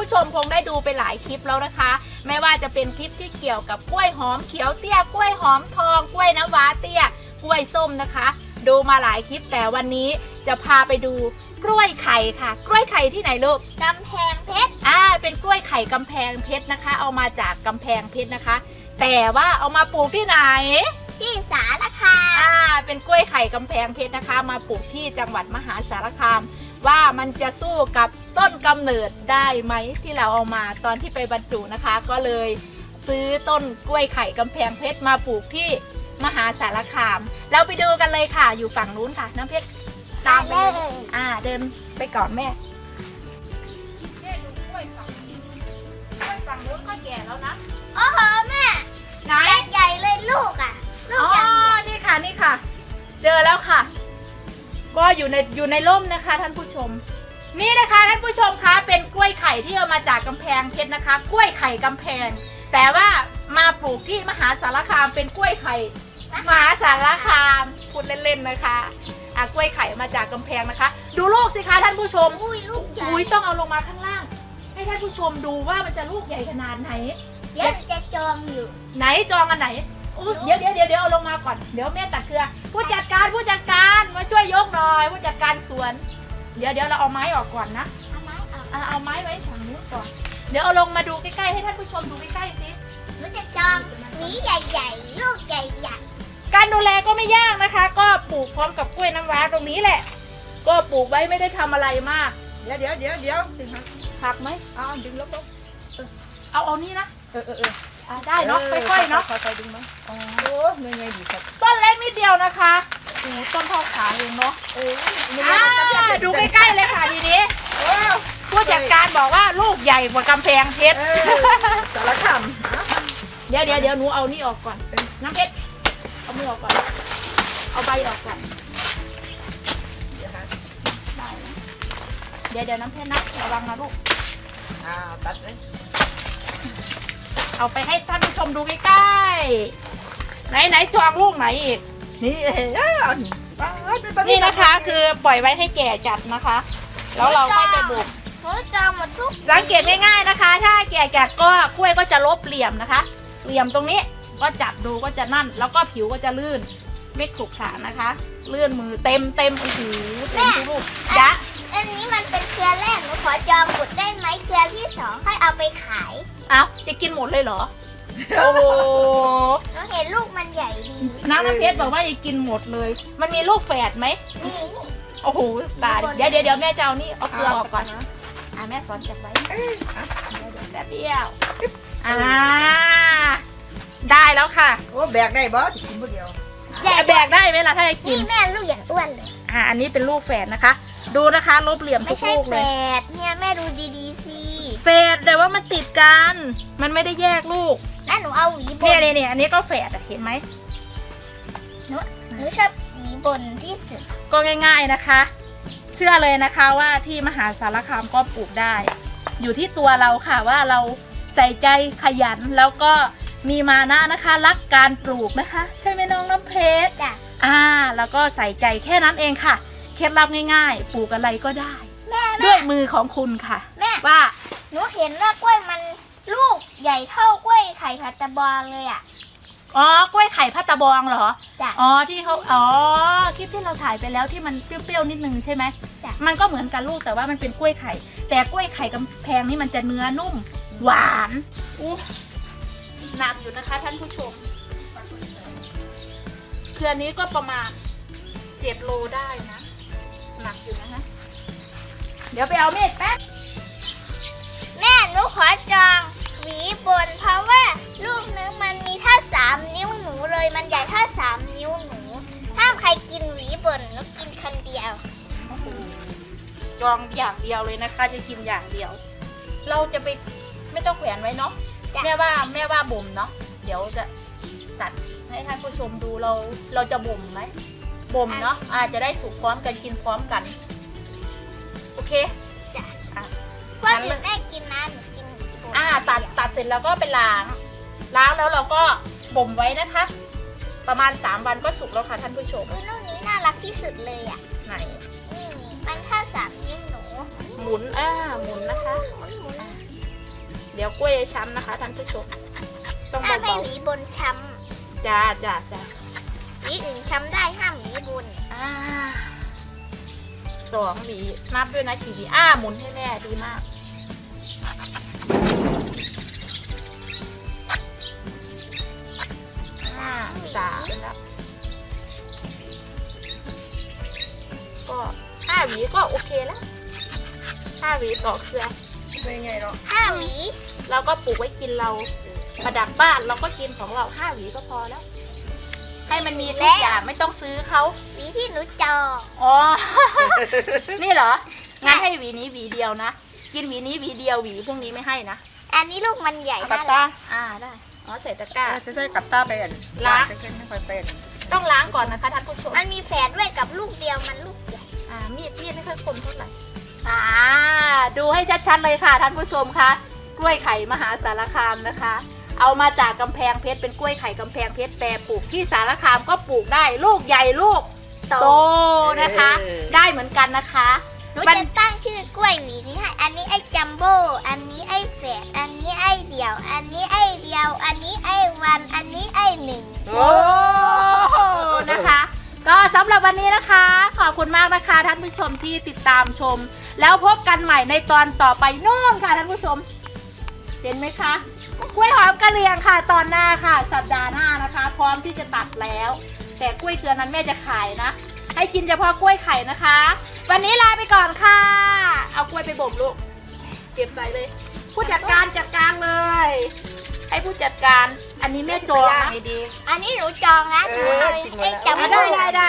ผู้ชมคงได้ดูไปหลายคลิปแล้วนะคะ ไม่ว่าจะเป็นคลิปที่เกี่ยวกับกล้วยหอมเขียวเตี้ยกล้วยหอมทองกล้วยน้ำว้าเตี้ยกล้วยส้มนะคะ ดูมาหลายคลิปแต่วันนี้จะพาไปดูกล้วยไข่ค่ะ กล้วยไข่ที่ไหนลูกกำแพงเพชรอ่าเป็นกล้วยไข่กำแพงเพชรนะคะ เอามาจากกำแพงเพชรนะคะ แต่ว่าเอามาปลูกที่ไหนที่สารคามอ่าเป็นกล้วยไข่กำแพงเพชรนะคะ มาปลูกที่จังหวัดมหาสารคาม ว่ามันจะสู้กับต้นกำเนิดได้ไหมที่เราเอามาตอนที่ไปบรรจุนะคะ ก็เลยซื้อต้นกล้วยไข่กำแพงเพชรมาปลูกที่มหาสารคาม เราไปดูกันเลยค่ะ อยู่ฝั่งนู้นค่ะ น้ำเพชรตามไปเลยอ่าเดินไปก่อนแม่แม่ดูกล้วยฝั่งนี้กล้วยฝั่งนู้นก็แก่แล้วนะโอ้โหแม่ไหน ใหญ่เลยลูกอะ ลูอ๋กอย่างอนี่ค่ะ นี่ค่ะ เจอแล้วค่ะ ก็อยู่ในอยู่ในร่มนะคะท่านผู้ชม นี่นะคะท่านผู้ชมคะเป็นกล้วยไข่ที่เอามาจากกำแพงเพชรนะคะ กล้วยไข่กำแพง แต่ว่ามาปลูกที่มหาสารคามเป็นกล้วยไข่มหาสารคามพูดเล่นๆนะคะอะกล้วยไข่มาจากกำแพงนะคะ ดูลูกสิคะท่านผู้ชม อุ้ยลูกใหญ่อุ้ยต้องเอาลงมาข้างล่าง ให้ท่านผู้ชมดูว่ามันจะลูกใหญ่ขนาดไหนเดี๋ยวจะจองอยู่ ไหนจองอันไหนอุ๊ย เดี๋ยวเดี๋ยวเดี๋ยวเดี๋ยวเอาลงมาก่อน เดี๋ยวแม่ตัดเครือ ผู้จัดการผู้จัดการมาช่วยยกหน่อย ผู้จัดการสวน เดี๋ยวเดี๋ยวเราเอาไม้ออกก่อนนะ เอาไหมเอาเอาเอาไม้ไว้ฝั่งนู้นก่อน เดี๋ยวเอาลงมาดูใกล้ๆให้ท่านผู้ชมดูใกล้ๆสิหนูจะจองหวีใหญ่ๆลูกใหญ่การดูแลก็ไม่ยากนะคะ ก็ปลูกพร้อมกับกล้วยน้ำว้าตรงนี้แหละ ก็ปลูกไว้ไม่ได้ทำอะไรมาก เดี๋ยวเดี๋ยวเดี๋ยวเดี๋ยวสิฮะหักไหมเอาเอาดึงลบลบเอาเอานี่นะ เออเออเออ อะได้เนาะค่อยๆเนาะค่อยๆดึงมั้งโอ้เงยเงยดีครับต้นเล็กนิดเดียวนะคะโอ้โหต้นเท่าขาเองเนาะโอ้ยเงยอ่าๆจับๆดูใกล้ๆเลยค่ะทีนี้โอ้ผู้จัดการบอกว่าลูกใหญ่กว่ากำแพงเพชรเออสารคามเดี๋ยวเดี๋ยวเดี๋ยวหนูเอานี่ออกก่อน น้ำเพชรเอามือออกก่อน เอาใบออกก่อนเดี๋ยวฮะได้นะเดี๋ยวเดี๋ยวน้ำเพชรนะระวังนะลูกอ่าตัดเลย เอาไปให้ท่านผู้ชมดูใกล้ๆ ไหนไหนจองลูกไหนอีก นี่เอ้ยเอานี่ป้าดเป็ต้นี่นะคะคือปล่อยไว้ให้แก่จัดนะคะ แล้วเราก็จะบุกๆหนูจองหมดทุกสังเกตง่ายๆนะคะ ถ้าแก่จัดก็กล้วยก็จะลบเหลี่ยมนะคะ เหลี่ยมตรงนี้ก็จับดูก็จะนั่น แล้วก็ผิวก็จะลื่นไม่ขรุขระนะคะลื่นมือเต็มเต็มโอ้โหเต็มทุกลูกจ๊ะอันนี้มันเป็นเครือแรกหนูขอจองหมดได้ไหมเครือที่สองค่อยเอาไปขายเอ้าจะกินหมดเลยเหรอ โอ้โหหนูเห็นลูกมันใหญ่ดี น้ำน้ำเพชรบอกว่าจะกินหมดเลย มันมีลูกแฝดไหม นี่นี่โอ้โห ตายเดี๋ยวเดี๋ยวเดี๋ยวแม่จะเอานี่ เอาเกลือออกก่อนอะแม่สอนจับไว้เอ้ยอะแป๊บเดียว อ่า ได้แล้วค่ะโอ้แบกได้บ่สิกินผู้เดียวใหญ่แบกได้ไหมล่ะถ้าจะกินี่น แม่ลูกอย่างอ้วนเลย อ่า อันนี้เป็นลูกแฝดนะคะ ดูนะคะลบเหลี่ยมไม่ทุกใช่ลูกแฝเลย ดเนี่ยแม่ดูดีๆสิ แฝดแต่ว่ามันติดกัน มันไม่ได้แยกลูกแล้วหนูเอาหวีบเนี่ยนเนี่ยเนี่ยอันนี้ก็แฝดอะเห็นไหมหนูชอบหวีบนที่สุดก็ง่ายๆนะคะ เชื่อเลยนะคะว่าที่มหาสารคามก็ปลูกได้ อยู่ที่ตัวเราค่ะว่าเราใส่ใจขยันแล้วก็มีมานะนะคะ รักการปลูกนะคะ ใช่ไหมน้องน้ำเพชร จ้ะอ่า แล้วก็ใส่ใจแค่นั้นเองค่ะ เคล็ดลับง่ายๆ ปลูกอะไรก็ได้ แม่ ด้แม่วยมือของคุณค่ะ แม่ ว่า หนูเห็นว่ากล้วยมันลูกใหญ่เท่ากล้วยไข่พัตตะบองเลยอะ อ๋อกล้วยไข่พัตตะบองเหรอ จ้ะอ๋อที่เขาอ๋อคลิปที่เราถ่ายไปแล้วที่มันเปรี้ยวๆนิดนึงใช่ไหมจ้ะ มันก็เหมือนกันลูกแต่ว่ามันเป็นกล้วยไข่ แต่กล้วยไข่กำแพงนี่มันจะเนื้อนุ่ม หวานอู้หนักอยู่นะคะท่านผู้ชม เครือนี้ก็ประมาณเจ็ดโลได้นะ หนักอยู่นะคะเดี๋ยวไปเอาเมฆแป๊บแม่ หนูขอจองหวีบน เพราะว่าลูกนึงมันมีท่าสามนิ้วหนูเลยมันใหญ่ท่าสามนิ้วหนูห้ามใครกินหวีบนหนูกินคนเดียวโอ้โหจองอย่างเดียวเลยนะคะจะกินอย่างเดียว เราจะไปไม่ต้องแขวนไว้เนาะจ้ะ แม่ว่าแม่ว่าบ่มเนาะเดี๋ยวจะตัดให้ท่านผู้ชมดูเราเราจะบ่มไหมบ่มเนาะอาจจะได้สุกพร้อมกันกินพร้อมกัน โอเคจ้ะอะพ วกอื่นแม่กินนะหนูกินหวีบนอ่าตัดตัดเสร็จแล้วก็ไปล้าง ล้างแล้วเราก็บ่มไว้นะคะ ประมาณ 3 วันก็สุกแล้วค่ะท่านผู้ชมอุ๊ยลูกนี้น่ารักที่สุดเลยอะไหนนี่มันท่าสามนิ้วหนูหมุนอ่าหมุนนะคะ หมุนหมุนอะเดี๋ยวกล้วยช้ำนะคะท่านผู้ชม ต้องห้ามให้เบาหวีบนช้ๆจ้าจ้าจ้าำหวีอื่นช้ำได้ห้ามหวีบนอ่า สองหวีนับด้วยนะกี่หวีอ้าหมุนให้แม่ดีมาก ห้าสามแล้ว ก็ห้าหวีก็โอเคแล้วห้าหวีต่อเครือ เป็นไงเนาะห้าหวี เราก็ปลูกไว้กินเรา ประดับบ้านเราก็กินของเราห้าหวีก็พอแล้ว ให้มันมีทุกอย่างไม่ต้องซื้อเขาหวีที่หนูจองอ๋อ นี่เหรอ งั้นให้หวีนี้หวีเดียวนะ กินหวีนี้หวีเดียวหวีพวกนี้ไม่ให้นะอันนี้ลูกมันใหญ่กัน่าบรัตากอ่าได้ อ๋อใส่ตะกร้า ใช่ใช่กับตาเป็นล้าง จะขึ้นไม่ค่อยเป็นต้องล้างก่อนนะคะท่านผู้ชม มันมีแฝดด้วยกับลูกเดียวมันลูกใหญ่อ่ามีดมีดไม่ค่อยคมเท่าไหร่ อ่า ดูให้ชัดๆเลยค่ะท่านผู้ชมคะ กล้วยไข่มหาสารคามนะคะ เอามาจากกำแพงเพชรเป็นกล้วยไข่กำแพงเพชรแต่ปลูกที่สารคามก็ปลูกได้ลูกใหญ่ลูกโตโตนะคะได้เหมือนกันนะคะ หนูมัน จะตั้งชื่อกล้วยหวีนี้ให้ อันนี้ไอ้จัมโบ้ อันนี้ไอ้แฝด อันนี้ไอ้เดี่ยว อันนี้ไอ้เดียว อันนี้ไอ้วัน อันนี้ไอ้หนึ่ง โอ้นะคะ ก็สำหรับวันนี้นะคะ ขอบคุณมากนะคะท่านผู้ชมที่ติดตามชม แล้วพบกันใหม่ในตอนต่อไปโน่นค่ะท่านผู้ชม เห็นไหมคะกล้วยหอมกะเหรี่ยงค่ะตอนหน้าค่ะ สัปดาห์หน้านะคะ พร้อมที่จะตัดแล้ว แต่กล้วยเครือนั้นแม่จะขายนะ ให้กินเฉพาะกล้วยไข่นะคะ วันนี้ลาไปก่อนค่ะ เอากล้วยไปบ่มลูกเก็บใส่เลย ผู้จัดการจัดการเลย ให้ผู้จัดการอันนี้แม่จองย่างนะ ดี อันนี้หนูจองนะเอหนูอเอากินหมดไอ้แล้วจัมอะโบ้ได้ได้ได้